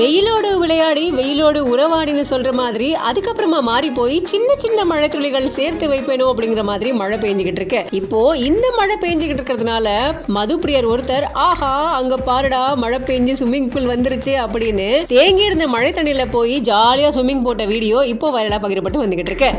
வெயிலோடு விளையாடி வெயிலோடு உறவாடின்னு சொல்கிற மாதிரி அதுக்கப்புறமா மாறி போய் சின்ன சின்ன மழை துளிகள் சேர்த்து வைப்பேனோ அப்படிங்கிற மாதிரி மழை பெஞ்சுக்கிட்டு இருக்கு. இப்போ இந்த மழை பெஞ்சுக்கிட்டு இருக்கிறதுனால மதுப்பிரியர் ஒருத்தர் ஆஹா அங்க பாருடா மழை பெஞ்சு ஸ்விம்மிங் பூல் வந்துருச்சு அப்படின்னு தேங்கி இருந்த மழை தண்ணியில போய் ஜாலியா ஸ்விம்மிங் போட்ட வீடியோ இப்போ வைரலா பகிரப்பட்டு வந்துகிட்டு இருக்கு.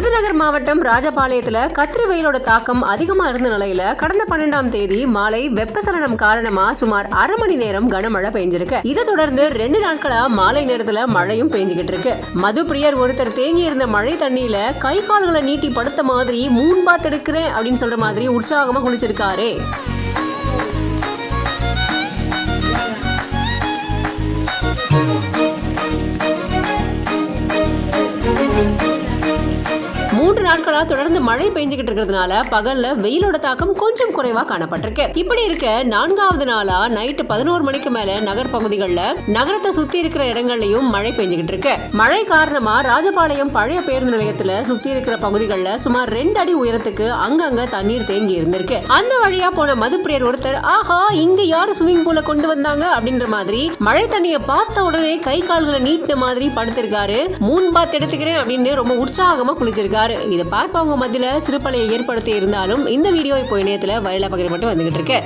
விருதுநகர் மாவட்டம் ராஜபாளையத்தில் கத்திரி வெயிலோட தாக்கம் அதிகமாக இருந்த நிலையில கடந்த பன்னெண்டாம் தேதி மாலை வெப்பசலனம் காரணமா சுமார் அரை மணி நேரம் கனமழை பெஞ்சிருக்கு. இதை தொடர்ந்து ரெண்டு நாட்களா மாலை நேரத்துல மழையும் பெஞ்சுகிட்டு இருக்கு. மது பிரியர் ஒருத்தர் தேங்கி இருந்த மழை தண்ணியில கை கால்களை நீட்டி படுத்த மாதிரி மூன் பாத் எடுக்கிறேன் அப்படின்னு சொல்ற மாதிரி உற்சாகமா குளிச்சிருக்காரே. நாட்களா தொடர்ந்து மழை பெஞ்சுகிட்டு இருக்கிறதுனால பகல்ல வெயிலோட தாக்கம் கொஞ்சம் குறைவா காணப்பட்டிருக்கு. இப்படி இருக்க நான்காவது நாளா நைட்டு பதினோரு மணிக்கு மேல நகர் பகுதிகளில் நகரத்தை சுத்தி இருக்கிற இடங்கள்லயும் மழை பெஞ்சுகிட்டு இருக்கு. மழை காரணமா ராஜபாளையம் பழைய பேருந்து நிலையத்துல சுத்தி இருக்கிற பகுதிகளில் சுமார் ரெண்டு அடி உயரத்துக்கு அங்கங்க தண்ணீர் தேங்கி இருந்திருக்கு. அந்த வழியா போன மதுப்பிரியர் ஒருத்தர் ஆஹா இங்க யாரு ஸ்விமிங் பூல கொண்டு வந்தாங்க? அப்படின்ற மாதிரி மழை தண்ணியை பார்த்த உடனே கை கால்களை நீட்டின மாதிரி படுத்திருக்காரு. மூன் பாத் எடுத்துக்கிறேன் அப்படின்னு ரொம்ப உற்சாகமா குளிச்சிருக்காரு. இதை பார்ப்பவங்க மத்தியில் சிறுபலையை ஏற்படுத்தி இருந்தாலும் இந்த வீடியோ இப்போ இணையத்தில் இணையத்துல வைரலா மட்டும் வந்துகிட்டு இருக்கு.